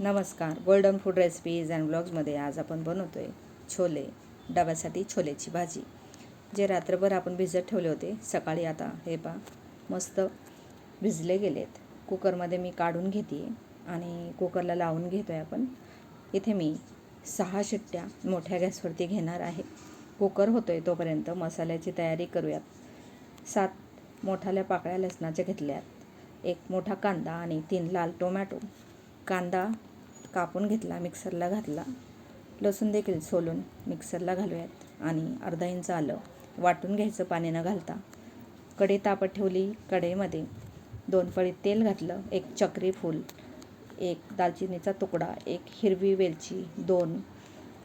नमस्कार. Golden food recipes and ब्लॉग्समध्ये आज आपण बनवतो आहे छोले डब्यासाठी छोलेची भाजी. जे रात्रभर आपण भिजत ठेवले होते सकाळी आता हे पा मस्त भिजले गेलेत. कुकरमध्ये मी काढून घेते आणि कुकरला लावून घेतो आहे आपण. इथे मी सहा शिट्ट्या मोठ्या गॅसवरती घेणार आहे. कुकर होतो आहे तोपर्यंत मसाल्याची तयारी करूयात. सात मोठाल्या पाकळ्या लसणाच्या घेतल्यात. एक मोठा कांदा आणि तीन लाल टोमॅटो. कांदा कापून घेतला मिक्सरला घातला. लसूण देखील सोलून मिक्सरला घालूयात आणि अर्धा इंच आलं वाटून घ्यायचं पाणी न घालता. कढई तापत ठेवली. कढईमध्ये दोन पळी तेल घातलं एक चक्री फूल एक दालचिनीचा तुकडा एक हिरवी वेलची दोन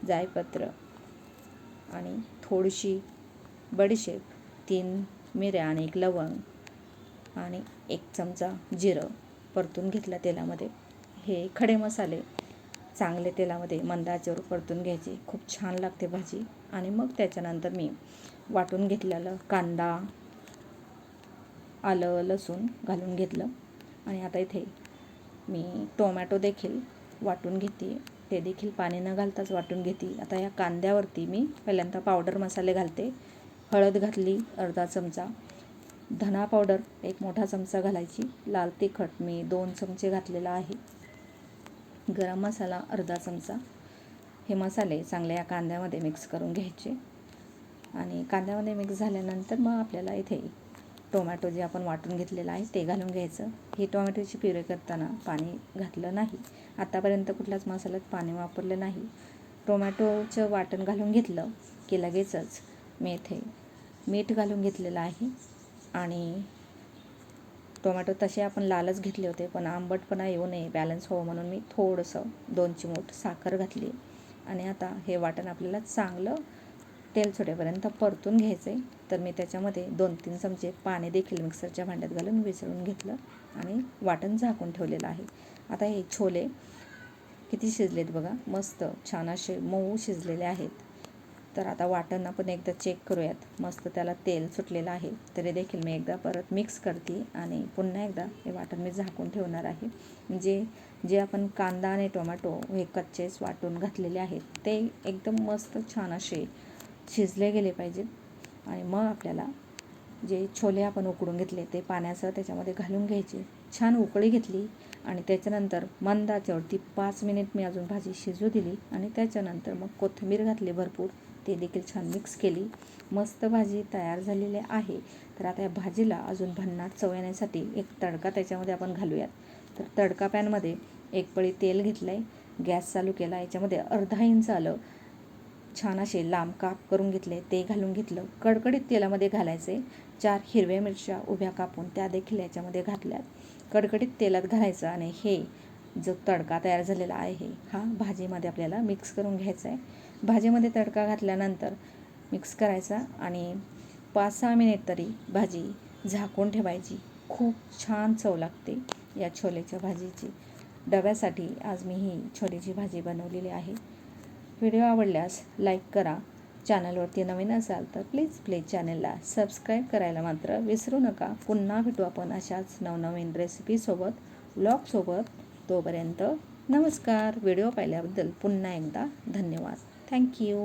जायपत्र आणि थोडीशी बडीशेप तीन मिऱ्या आणि एक लवंग आणि एक चमचा जिरं परतून घेतला तेलामध्ये. हे खडे मसाले चांगले तेलामध्ये मंद आचेवर परतून घ्यायचे. खूप छान लागते भाजी. आणि मग त्याच्यानंतर मी वाटून घेतलेलं कांदा आलं लसूण घालून घेतलं. आणि आता इथे मी टोमॅटो देखील वाटून घेते. ते देखील पाणी न घालताच वाटून घेते. आता या कांद्यावरती मी पहिल्यांदा पावडर मसाले घालते. हळद घातली अर्धा चमचा. धना पावडर एक मोठा चमचा घालायची. लाल तिखट मी दोन चमचे घातलेला आहे. गरम मसाला अर्धा चमचा हे मसाले चांगले या कांद्यामध्ये मिक्स करून घ्यायचे. आणि कांद्यामध्ये मिक्स झाल्यानंतर मग आपल्याला इथे टोमॅटो जे आपण वाटून घेतलेलं आहे ते घालून घ्यायचं. ही टोमॅटोची प्युरे करताना पाणी घातलं नाही. आत्तापर्यंत कुठल्याच मसाल्यात पाणी वापरलं नाही. टोमॅटोचं वाटण घालून घेतलं की लगेचच मी इथे मीठ घालून घेतलेलं आहे. आणि टोमॅटो तसे आपण लालच घेतले होते पण आंबटपणा येऊ नये बॅलन्स हो म्हणून मी थोडंसं दोन चिमूट साखर घातली. आणि आता हे वाटण आपल्याला चांगलं तेल सुटेपर्यंत परतून घ्यायचं आहे तर मी त्याच्यामध्ये दोन तीन चमचे पाणी देखील मिक्सरच्या भांड्यात घालून विसळून घेतलं आणि वाटण झाकून ठेवलेलं आहे. आता हे छोले किती शिजलेत बघा. मस्त छान असे मऊ शिजलेले आहेत. तर आता वाटण आपण एकदा चेक करूयात. मस्त त्याला तेल सुटलेलं आहे. तरी देखील मी एकदा परत मिक्स करते आणि पुन्हा एकदा हे वाटण मी झाकून ठेवणार आहे. म्हणजे जे आपण कांदा आणि टोमॅटो हे कच्चेच वाटून घातलेले आहेत ते एकदम मस्त छान असे शिजले गेले पाहिजेत. आणि मग आपल्याला जे छोले आपण उकडून घेतले ते पाण्याचं त्याच्यामध्ये घालून घ्यायचे. छान उकळी घेतली आणि त्याच्यानंतर मंदाच्यावरती पाच मिनिट मी अजून भाजी शिजू दिली आणि त्याच्यानंतर मग कोथिंबीर घातली भरपूर. ते देखील छान मिक्स केली. मस्त भाजी तयार झालेली आहे. तर आता या भाजीला अजून भन्नाट चव येण्यासाठी एक तडका त्याच्यामध्ये आपण घालूयात. तर तडका पॅनमध्ये एक पळी तेल घेतलं आहे गॅस चालू केला. याच्यामध्ये अर्धा इंच आलं. छान असे लांब काप करून घेतले. ते घालून घेतलं. कडकडीत तेलामध्ये घालायचे. चार हिरव्या मिरच्या उभ्या कापून त्या देखील याच्यामध्ये घातल्यात. कडकडीत तेलात घालायचं आणि हे जो तडका तयार झालेला आहे हा भाजीमध्ये आपल्याला मिक्स करून घ्यायचा आहे. भाजीमध्ये तडका घातल्यानंतर मिक्स करायचा आणि पाच सहा मिनिट तरी भाजी झाकून ठेवायची. खूप छान चव लागते या छोलेच्या भाजीची. डब्यासाठी आज मी ही छोलेची भाजी बनवलेली आहे. व्हिडिओ आवडल्यास लाईक करा. चॅनलवरती नवीन असाल तर प्लीज प्लीज चॅनलला सबस्क्राईब करायला मात्र विसरू नका. पुन्हा भेटू आपण अशाच नवनवीन रेसिपीसोबत ब्लॉगसोबत तोपर्यंत नमस्कार. व्हिडिओ पाहिल्याबद्दल पुन्हा एकदा धन्यवाद. थँक्यू